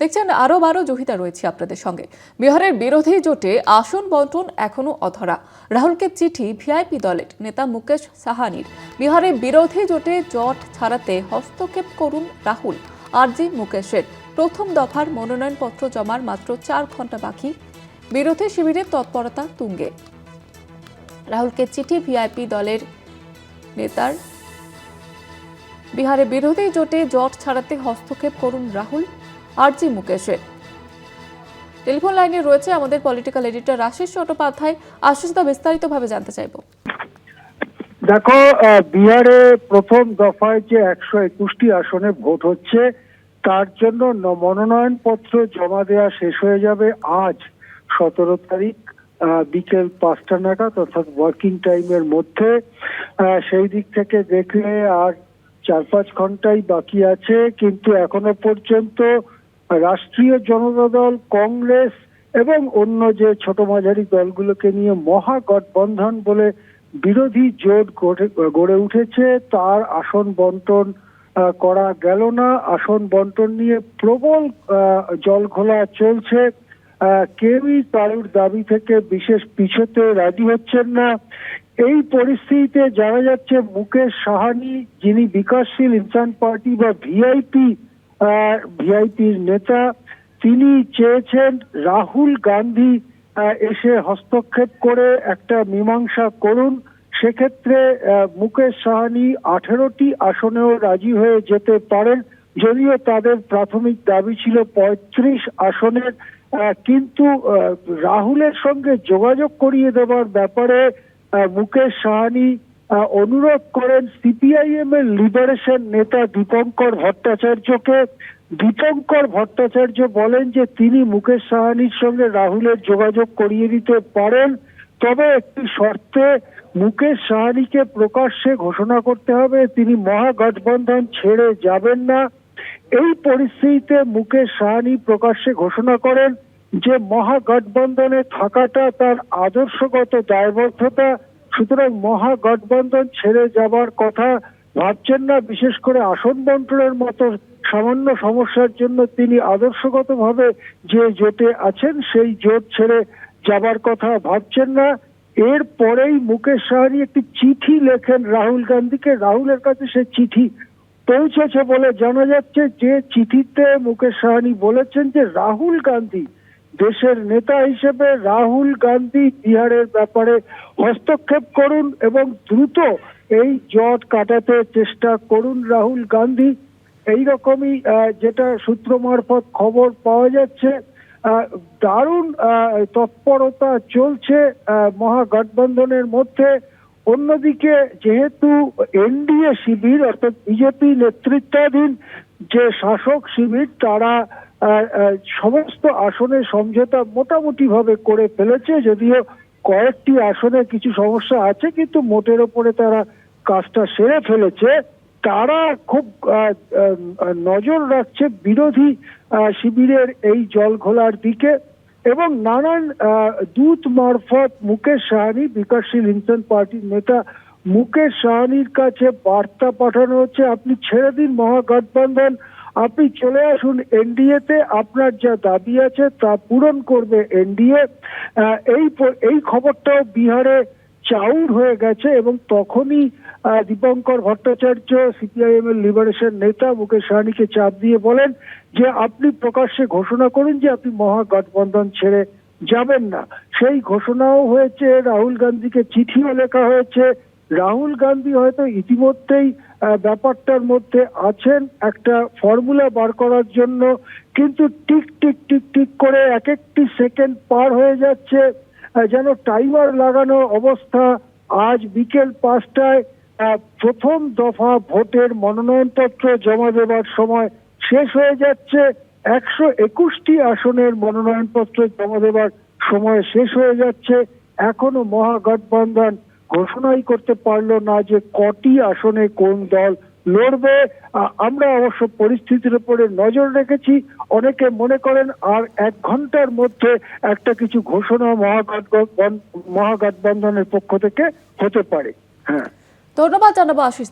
দেখছেন আরও বারো জহিতা রয়েছে আপনাদের সঙ্গে। বিহারের বিরোধী জোটে আসন বন্টন এখনও অধরা। রাহুলকে চিঠি ভিআইপি দলের নেতা মুকেশ সাহানির। বিহারের বিরোধী জোটে জট ছাড়াতে হস্তক্ষেপ করুন রাহুল, আরজি মুকেশের। প্রথম দফার মনোনয়নপত্র জমার মাত্র চার ঘণ্টা বাকি। বিরোধী শিবিরের তৎপরতা তুঙ্গে। রাহুলকে চিঠি ভিআইপি দলের নেতার। বিহারে বিরোধী জোটে জট ছাড়াতে হস্তক্ষেপ করুন রাহুল আরজি মুকেশের টেলিফোন লাইনে রয়েছে আমাদের পলিটিক্যাল এডিটর আশিস চট্টোপাধ্যায়। আশিস দা বিস্তারিতভাবে জানতে চাইব। দেখো আহ, বিহারে প্রথম দফায় যে একশো একুশটি আসনে ভোট হচ্ছে তার জন্য মনোনয়নপত্র জমা দেওয়া শেষ হয়ে যাবে আজ সতেরো তারিখ আহ, বিকেল পাঁচটা নাগাদ অর্থাৎ ওয়ার্কিং টাইমের মধ্যে। আহ, সেই দিক থেকে দেখলে আর চার পাঁচ ঘন্টাই বাকি আছে কিন্তু এখনও পর্যন্ত রাষ্ট্রীয় জনতা দল কংগ্রেস এবং অন্য যে ছোট মাঝারি দলগুলোকে নিয়ে মহাগঠবন্ধন বলে বিরোধী জোট গড়ে- উঠেছে, তার আসন বন্টন করা গেল না। আসন বন্টন নিয়ে প্রবল জলঘোলা চলছে। কেউই কারুর দাবি থেকে বিশেষ পিছোতে রাজি হচ্ছেন না। এই পরিস্থিতিতে জানা যাচ্ছে, মুকেশ সাহানি, যিনি বিকাশশীল ইনসান পার্টি বা ভিআইপি ভিআইপির নেতা, তিনি চেয়েছেন রাহুল গান্ধী এসে হস্তক্ষেপ করে একটা মীমাংসা করুন। সেক্ষেত্রে মুকেশ সাহানি আঠেরোটি আসনেও রাজি হয়ে যেতে পারেন, যদিও তাদের প্রাথমিক দাবি ছিল পঁয়ত্রিশ আসনের। কিন্তু রাহুলের সঙ্গে যোগাযোগ করিয়ে দেওয়ার ব্যাপারে মুকেশ সাহানি অনুরোধ করেন সিপিআইএম এর লিবারেশন নেতা দীপঙ্কর ভট্টাচার্যকে। দীপঙ্কর ভট্টাচার্য বলেন যে, তিনি মুকেশ সাহানির সঙ্গে রাহুলের যোগাযোগ করিয়ে দিতে পারেন। তবে একটি শর্তে, মুকেশ সাহানিকে প্রকাশ্যে ঘোষণা করতে হবে, তিনি মহাগঠবন্ধন ছেড়ে যাবেন না। এই পরিস্থিতিতে মুকেশ সাহানি প্রকাশ্যে ঘোষণা করেন যে, মহাগঠবন্ধনে থাকাটা তার আদর্শগত দায়বদ্ধতা সুতরাং মহা গঠবন্ধন ছেড়ে যাবার কথা ভাবছেন না, বিশেষ করে আসন বন্টনের মতো সামান্য সমস্যার জন্য তিনি আদর্শগতভাবে যে জোটে আছেন, সেই জোট ছেড়ে যাবার কথা ভাবছেন না। এর পরেই মুকেশ সাহানি একটি চিঠি লেখেন রাহুল গান্ধীকে। রাহুলের কাছে সে চিঠি পৌঁছেছে বলে জানা যাচ্ছে। যে চিঠিতে মুকেশ সাহানি বলেছেন যে, রাহুল গান্ধী দেশের নেতা হিসেবে রাহুল গান্ধী বিহারের ব্যাপারে হস্তক্ষেপ করুন এবং দ্রুত এই জট কাটাতে চেষ্টা করুন রাহুল গান্ধী। এই রকমই আহ, যেটা সূত্র মারফত খবর পাওয়া যাচ্ছে দারুণ তৎপরতা চলছে মহাগঠবন্ধনের মধ্যে। অন্যদিকে যেহেতু এনডিএ শিবির অর্থাৎ বিজেপি নেতৃত্বাধীন যে শাসক শিবির, তারা সমস্ত আসনে সমঝোতা মোটামুটি ভাবে করে ফেলেছে, যদিও কয়েকটি আসনে কিছু সমস্যা আছে, কিন্তু মোটের ওপরে তারা কাজটা সেরে ফেলেছে। তারা খুব নজর রাখছে বিরোধী শিবিরের এই জল ঘোলার দিকে এবং নানান দূত মারফত মুকেশ সাহানি, বিকাশশীল ইনসান পার্টির নেতা মুকেশ সাহানির কাছে বার্তা পাঠানো হচ্ছে, আপনি ছেড়ে দিন মহাগঠবন্ধন। আপনি চলে আসুন এনডিএ তে, আপনার যা দাবি আছে তা পূরণ করবে এনডিএ। এই এই খবরটাও বিহারে চাউর হয়ে গেছে এবং তখনই দীপঙ্কর ভট্টাচার্য, সিপিআইএম এর লিবারেশন নেতা মুকেশ সাহানিকে চাপ দিয়ে বলেন যে, আপনি প্রকাশ্যে ঘোষণা করুন যে, আপনি মহাগঠবন্ধন ছেড়ে যাবেন না। সেই ঘোষণাও হয়েছে, রাহুল গান্ধীকে চিঠিও লেখা হয়েছে। রাহুল গান্ধী হয়তো ইতিমধ্যেই ব্যাপারটার মধ্যে আছেন একটা ফর্মুলা বার করার জন্য, কিন্তু টিক টিক টিক টিক করে এক একটি সেকেন্ড পার হয়ে যাচ্ছে যেন টাইমার লাগানো অবস্থা আজ বিকেল পাঁচটায় প্রথম দফা ভোটের মনোনয়নপত্র জমা দেবার সময় শেষ হয়ে যাচ্ছে, একশো একুশটি আসনের মনোনয়নপত্র জমা দেবার সময় শেষ হয়ে যাচ্ছে, এখনও মহাগঠবন্ধন ঘোষণাই করতে পারল না যে কটি আসনে কোন দল লড়বে। আমরা অবশ্য পরিস্থিতির উপরে নজর রেখেছি। অনেকে মনে করেন আর এক ঘণ্টার মধ্যে একটা কিছু ঘোষণা মহাগঠবন্ধন মহাগঠবন্ধনের পক্ষ থেকে হতে পারে। হ্যাঁ। ধন্যবাদ জানাব আশিস